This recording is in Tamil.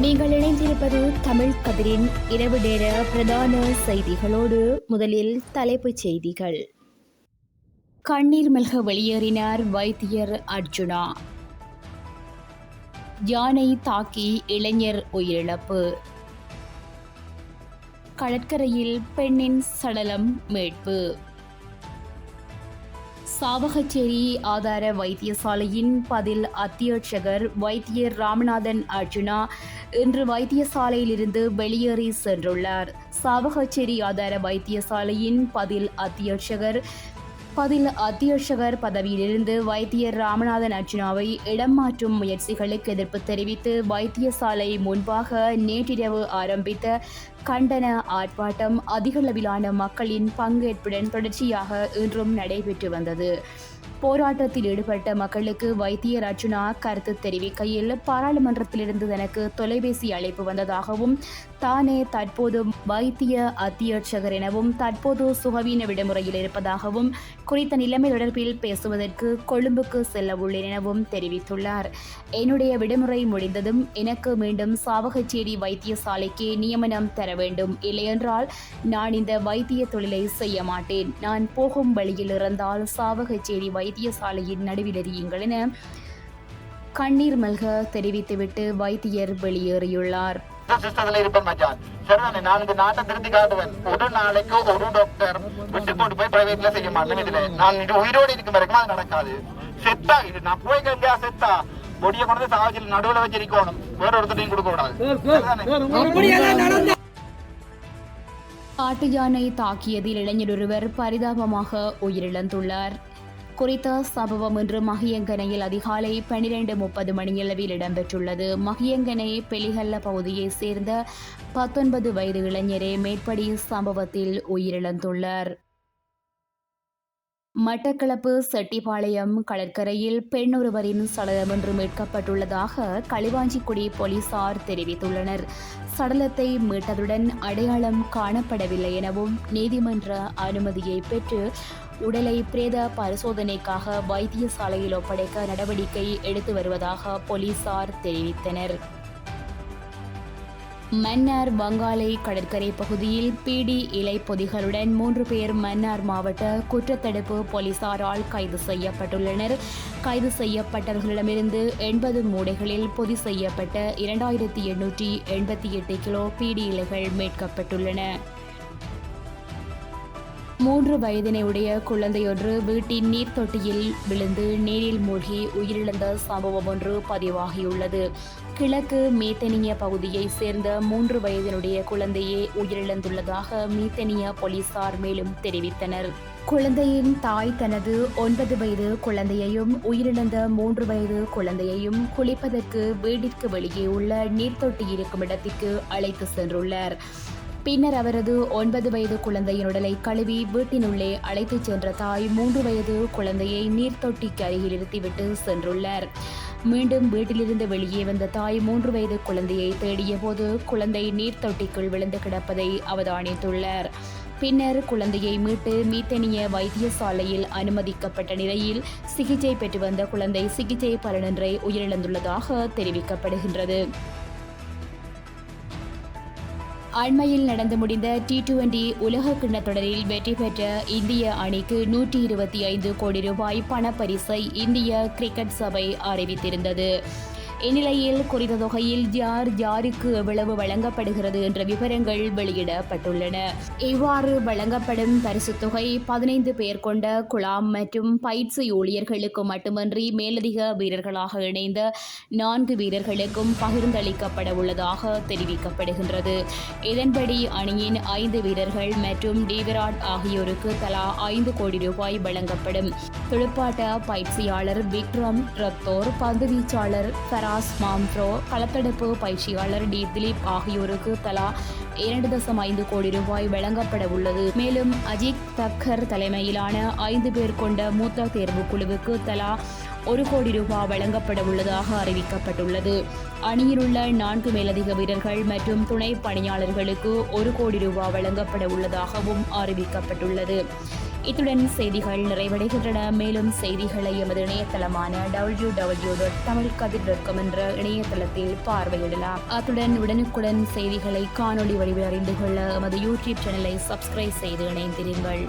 நீங்கள் இணைந்திருப்பது தமிழ் கதிரின் இரவு நேர பிரதான செய்திகளோடு முதலில் தலைப்புச் செய்திகள். கண்ணீர் மல்க வெளியேறினார் வைத்தியர் அர்ஜுனா. யானை தாக்கி இளைஞர் உயிரிழப்பு. கடற்கரையில் பெண்ணின் சடலம் மீட்பு. சாவகச்சேரி ஆதார வைத்தியசாலையின் பதில் அத்தியட்சகர் வைத்தியர் ராமநாதன் அர்ஜுனா இன்று வைத்தியசாலையிலிருந்து வெளியேறி சென்றுள்ளார். சாவகச்சேரி ஆதார வைத்தியசாலையின் பதில் அத்தியட்சகர் பதில் அத்தியட்சகர் பதவியிலிருந்து வைத்தியர் ராமநாதன் அர்ஜுனாவை இடம் மாற்றும் முயற்சிகளுக்கு எதிர்ப்பு தெரிவித்து வைத்தியசாலை முன்பாக நேற்றிரவு ஆரம்பித்த கண்டன ஆர்ப்பாட்டம் அதிகளவிலான மக்களின் பங்கேற்புடன் தொடர்ச்சியாக இன்றும் நடைபெற்று வந்தது. போராட்டத்தில் ஈடுபட்ட மக்களுக்கு வைத்தியர் அர்ஜுனா கருத்து தெரிவிக்கையில் பாராளுமன்றத்திலிருந்து தனக்கு தொலைபேசி அழைப்பு வந்ததாகவும் தானே தற்போது வைத்திய அத்தியட்சகர் எனவும் தற்போது சுகவீன விடுமுறையில் இருப்பதாகவும் குறித்த நிலைமை தொடர்பில் பேசுவதற்கு கொழும்புக்கு செல்ல உள்ளேன் எனவும் தெரிவித்துள்ளார். என்னுடைய விடுமுறை முடிந்ததும் எனக்கு மீண்டும் சாவகச்சேரி வைத்தியசாலைக்கு நியமனம் தர வேண்டும். இல்லையென்றால் நான் இந்த வைத்திய தொழிலை செய்ய மாட்டேன். நான் போகும் வழியில் இருந்தால் சாவகச்சேரி வை வைத்தியசாலையின் நடுவில் எறியுங்கள் என கண்ணீர் மல்க தெரிவித்துவிட்டு வைத்தியர் வெளியேறியுள்ளார் சிஸ்டத்துல இருப்பேன் மச்சான் சரிதானே நான் இந்த நாட்டை திருத்தி காட்டுவேன் ஒரு நாளைக்கு ஒரு டாக்டர் விட்டு கொண்டு போய் பிரைவேட்ல செய்ய மாட்டேன் இதுல நான் இது உயிரோடு இருக்கும் வரைக்கும் அது நடக்காது செத்தா இது நான் போய் கண்டியா செத்தா பொடியை கொண்டு வந்து சாவச்சில் நடுவுல வச்சிருக்கணும் வேற ஒருத்தரையும் கொடுக்க கூடாது சரிதானே காட்டு யானை தாக்கியதில் இளைஞர் ஒருவர் பரிதாபமாக உயிரிழந்துள்ளார் குறித்த சம்பவம் இன்று மகியங்கனையில் அதிகாலை பனிரெண்டு முப்பது மணியளவில் இடம்பெற்றுள்ளது. மகியங்கனை பெலிகல்ல பகுதியைச் சேர்ந்த பத்தொன்பது வயது இளைஞரே மேற்படி சம்பவத்தில் உயிரிழந்துள்ளார். மட்டக்களப்பு செட்டிப்பாளையம் கடற்கரையில் பெண் ஒருவரின் சடலம் ஒன்று மீட்கப்பட்டுள்ளதாக களிவாஞ்சிக்குடி போலீசார் தெரிவித்துள்ளனர். சடலத்தை மீட்டதுடன் அடையாளம் காணப்படவில்லை எனவும் நீதிமன்ற அனுமதியை பெற்று உடலை பிரேத பரிசோதனைக்காக வைத்தியசாலையில் ஒப்படைக்க நடவடிக்கை எடுத்து வருவதாக போலீசார் தெரிவித்தனர். மன்னார் வங்காளை கடற்கரை பகுதியில் பீடி இலை பொதிகளுடன் மூன்று பேர் மன்னார் மாவட்ட குற்றத்தடுப்பு போலீசாரால் கைது செய்யப்பட்டுள்ளனர். கைது செய்யப்பட்டவர்களிடமிருந்து எண்பது மூடைகளில் பொதி செய்யப்பட்ட இரண்டாயிரத்தி எண்ணூற்றி எண்பத்தி எட்டு கிலோ பீடி இலைகள் மீட்கப்பட்டுள்ளன. மூன்று வயதினை உடைய குழந்தையொன்று வீட்டின் நீர் தொட்டியில் விழுந்து நீரில் மூழ்கி உயிரிழந்த சம்பவம் ஒன்று பதிவாகியுள்ளது. கிழக்கு மீத்தனிய பகுதியைச் சேர்ந்த மூன்று வயதினுடைய குழந்தையே உயிரிழந்துள்ளதாக மீத்தனிய போலீசார் மேலும் தெரிவித்தனர். குழந்தையின் தாய் தனது ஒன்பது வயது குழந்தையையும் உயிரிழந்த மூன்று வயது குழந்தையையும் குளிப்பதற்கு வீட்டிற்கு வெளியே உள்ள நீர்த்தொட்டி இருக்கும் இடத்திற்கு அழைத்து சென்றுள்ளார். பின்னர் அவரது ஒன்பது வயது குழந்தையின் உடலை கழுவி வீட்டினுள்ளே அழைத்துச் சென்ற தாய் மூன்று வயது குழந்தையை நீர்த்தொட்டிக்கு அருகில் நிறுத்திவிட்டு சென்றுள்ளார். மீண்டும் வீட்டிலிருந்து வெளியே வந்த தாய் மூன்று வயது குழந்தையை தேடிய போது குழந்தை நீர்த்தொட்டிக்குள் விழுந்து கிடப்பதை அவதானித்துள்ளார். பின்னர் குழந்தையை மீட்டு மீத்தனிய வைத்தியசாலையில் அனுமதிக்கப்பட்ட நிலையில் சிகிச்சை பெற்று வந்த குழந்தை சிகிச்சை பலனின்றி உயிரிழந்துள்ளதாக தெரிவிக்கப்படுகின்றது. அண்மையில் நடந்து முடிந்த டி டுவெண்டி உலக கிண்ண தொடரில் வெற்றி பெற்ற இந்திய அணிக்கு நூற்றி இருபத்தி ஐந்து கோடி ரூபாய் பணப்பரிசை இந்திய கிரிக்கெட் சபை அறிவித்திருந்தது. இந்நிலையில் குறித்த தொகையில் யார் யாருக்கு எவ்வளவு வழங்கப்படுகிறது என்ற விவரங்கள் வெளியிடப்பட்டுள்ளன. இவ்வாறு வழங்கப்படும் பரிசுத் தொகை பதினைந்து பேர் கொண்ட குழாம் மற்றும் பயிற்சி ஊழியர்களுக்கு மட்டுமன்றி மேலதிக வீரர்களாக இணைந்த நான்கு வீரர்களுக்கும் பகிர்ந்தளிக்கப்பட உள்ளதாக தெரிவிக்கப்படுகின்றது. இதன்படி அணியின் ஐந்து வீரர்கள் மற்றும் டிவிராட் ஆகியோருக்கு தலா ஐந்து கோடி ரூபாய் வழங்கப்படும். துடுப்பாட்ட பயிற்சியாளர் விக்ரம் ரத்தோர் பந்து வீச்சாளர் ஃபராஸ் மாம்ப்ரோ களத்தடுப்பு பயிற்சியாளர் டி திலீப் ஆகியோருக்கு தலா இரண்டு தசம் ஐந்து கோடி ரூபாய் வழங்கப்பட உள்ளது. மேலும் அஜித் தக்கர் தலைமையிலான ஐந்து பேர் கொண்ட மூத்த தேர்வு குழுவுக்கு தலா ஒரு கோடி ரூபாய் வழங்கப்பட உள்ளதாக அறிவிக்கப்பட்டுள்ளது. அணியில் உள்ள நான்கு மேலதிக வீரர்கள் மற்றும் துணை பணியாளர்களுக்கு ஒரு கோடி ரூபாய் வழங்கப்பட உள்ளதாகவும் அறிவிக்கப்பட்டுள்ளது. இத்துடன் செய்திகள் நிறைவடைகின்றன. மேலும் செய்திகளை எமது இணையதளமான W W dot Tamil Kathir dot com என்ற இணையதளத்தில் பார்வையிடலாம். அத்துடன் உடனுக்குடன் செய்திகளை காணொலி வடிவில் அறிந்து கொள்ள எமது யூடியூப் சேனலை சப்ஸ்கிரைப் செய்து இணைந்திருங்கள்.